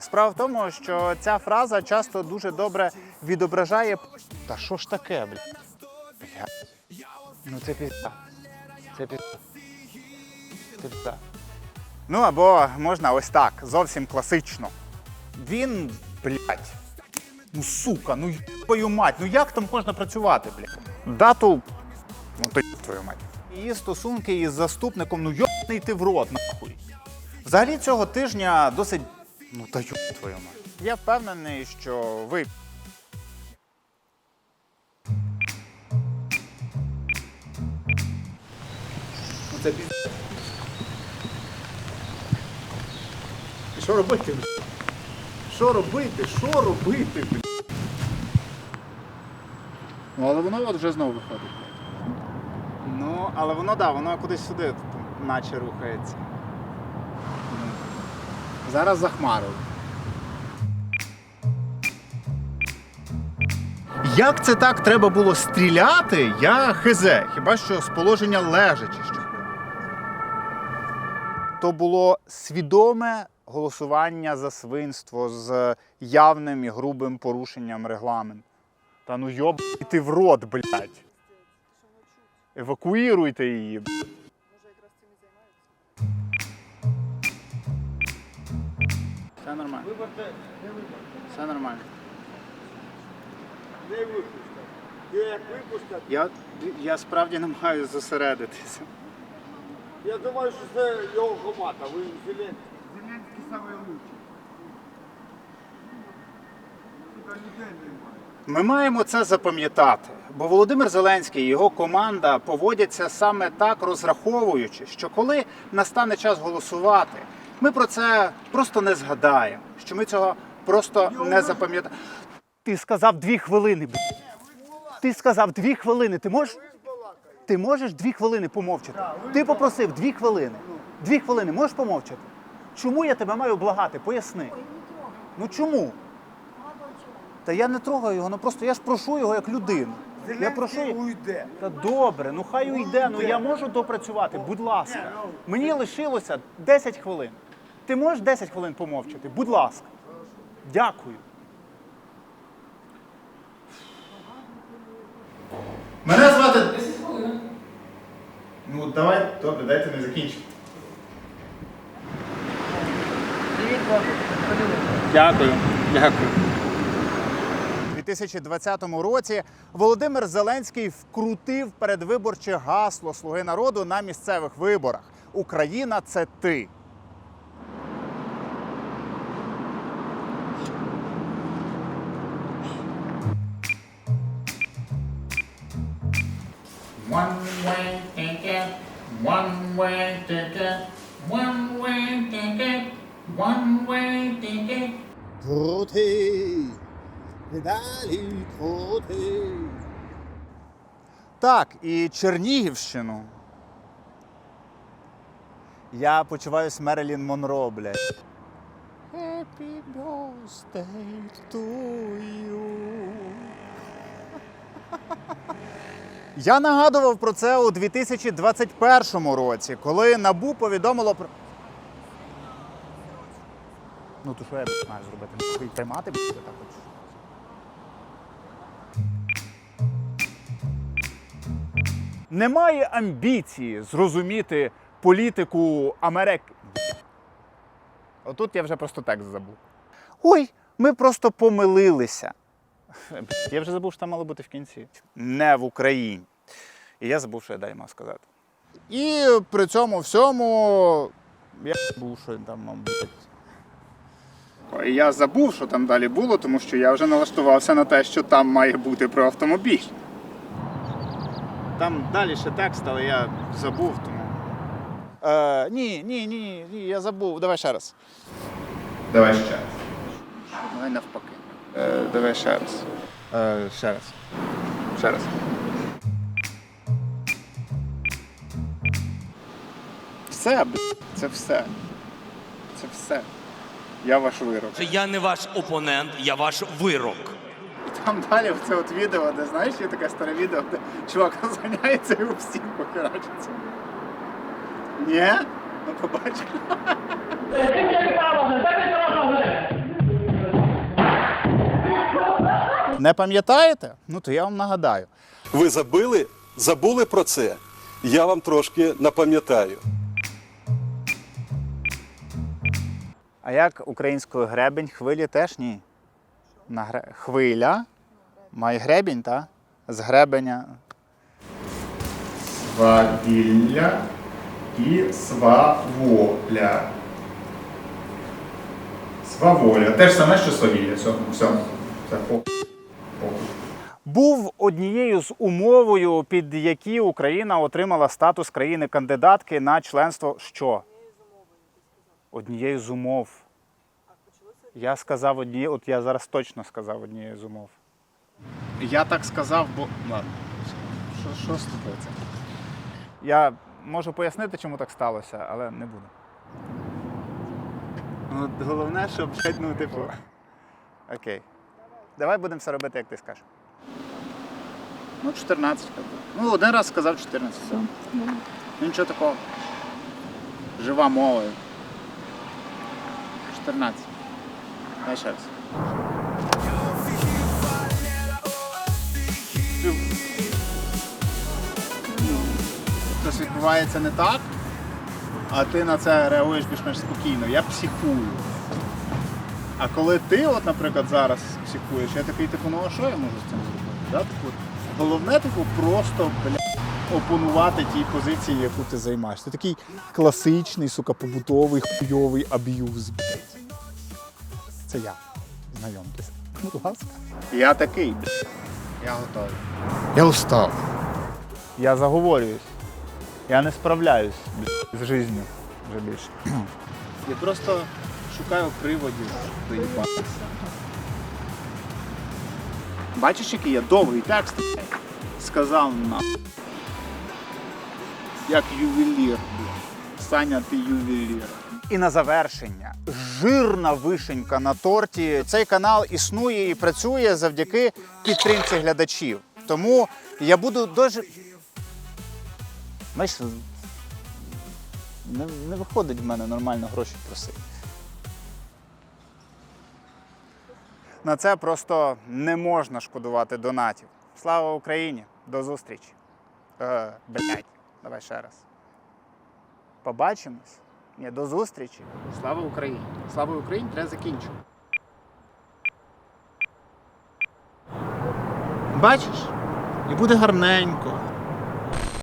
Справа в тому, що ця фраза часто дуже добре відображає. Та що ж таке, бля? Бля. Ну це пізда. Це пізда. Це пізда. Ну або можна ось так, зовсім класично. Він, блядь. Ну сука, ну твою мать, ну як там можна працювати, блядь? Дату. Ну то твою мать. Її стосунки із заступником, ну йобаний ти в рот, нахуй. Взагалі цього тижня досить. Ну та йоб твою мать. Я впевнений, що ви. Це піз... Що робити? Що робити? Що робити? Ну, але воно от вже знову виходить. Ну, але воно да, воно кудись сюди, наче рухається. Зараз за хмарою. Як це так треба було стріляти, я хизе. Хіба що з положення лежачи ще. То було свідоме голосування за свинство з явним і грубим порушенням регламенту. Та ну йобайте в рот, блядь. Евакуїруйте її. Може, якраз цим Все нормально. Все нормально. Не випустять. І як випустять, Я, я справді намагаюся зосередитися. я думаю, що це його команда. Ви. Зеленський самий лучший. Сука, людей немає. Ми маємо це запам'ятати, бо Володимир Зеленський і його команда поводяться саме так, розраховуючи, що коли настане час голосувати, ми про це просто не згадаємо, що ми цього просто не запам'ятаємо. Ти сказав дві хвилини. Ти сказав дві хвилини. Ти можеш? Ти можеш дві хвилини помовчати? Ти попросив дві хвилини. Дві хвилини можеш помовчати? Чому я тебе маю благати? Поясни. Ну чому? Та я не трогаю його, ну просто я ж прошу його як людину. Я прошу уйде. Та добре, ну хай уйде, ну я можу допрацювати, будь ласка. Мені лишилося 10 хвилин. Ти можеш 10 хвилин помовчати? Будь ласка. Дякую. Мене звати. 10 хвилин. Ну, давай, добре, дайте не закінчити. Дякую. Дякую. У 2020 році Володимир Зеленський вкрутив передвиборче гасло Слуги народу на місцевих виборах. Україна це ти. One way ticket, one way ticket, one way ticket, one way ticket. Крути, далі крути. Так, і Чернігівщину. Я почуваюсь Мерлін Монро, блядь. Happy birthday to you. Я нагадував про це у 2021 році, коли НАБУ повідомило про. Ну, то що я маю зробити? Приймати блядь, так от. Немає амбіції зрозуміти політику Америки. Отут я вже просто текст забув. Ой, ми просто помилилися. Я вже забув, що там мало бути в кінці. Не в Україні. І я забув, що я далі мав сказати. І при цьому всьому я забув, що там мав бути. Я забув, що там далі було, тому що я вже налаштувався на те, що там має бути про автомобіль. Там далі ще текст, але я забув, тому. Е, ні, ні, ні, ні, я забув. Давай ще раз. Давай ще раз. Давай навпаки. Е, давай ще раз. Е, ще раз. Ще раз. Все, б**, це все. Це все. Я ваш вирок. Я не ваш опонент, я ваш вирок. Там далі в це от відео, де знаєш, є таке старе відео, де чувак розганяється і об стінку херачиться. Ні? Ну побачив. Не пам'ятаєте? Ну то я вам нагадаю. Ви забили? Забули про це? Я вам трошки напам'ятаю. А як українською гребень, хвилі теж ні. На гре... Хвиля має гребінь, та? З гребеня. Свавілля і сваволя. Сваволя. Те ж саме, що свавілля. Все, все. По. Був однією з умовою, під які Україна отримала статус країни-кандидатки на членство що? Однією з умов. Я сказав однією, от я зараз точно сказав однією з умов. Я так сказав, бо. Ладно. Що, що? Я можу пояснити, чому так сталося, але не буду. Ну, головне, щоб блядь, ну, типу. Окей. Давай будемо все робити, як ти скажеш. Ну, 14. як би. Ну, один раз сказав 14. Все. Ну, нічого такого. Жива мова. 14. Дай ще раз. Щось відбувається не так, а ти на це реагуєш більш-менш спокійно. Я психую. А коли ти, от, наприклад, зараз психуєш, я такий, типу, ну а що я можу з цим зробити? Да? Типу, головне, типу, просто бля, опонувати тій позиції, яку ти займаєш. Це такий класичний, сука, побутовий хуйовий аб'юз. Це я. Знайомтесь. Будь ласка. Я такий, блядь. Я готовий. Я устав. Я заговорююсь. Я не справляюсь з життю вже більше. Я просто шукаю приводів доїбатися. Бачиш, який я довгий текст сказав на. Як ювелір. Саня, ти ювелір. І на завершення жирна вишенька на торті. Цей канал існує і працює завдяки підтримці глядачів. Тому я буду дуже. Знаєш, не, не виходить в мене нормально гроші просити. На це просто не можна шкодувати донатів. Слава Україні! До зустрічі! Е, блять, давай ще раз. Побачимось. Ні, до зустрічі. Слава Україні! Слава Україні, треба закінчувати. Бачиш? І буде гарненько.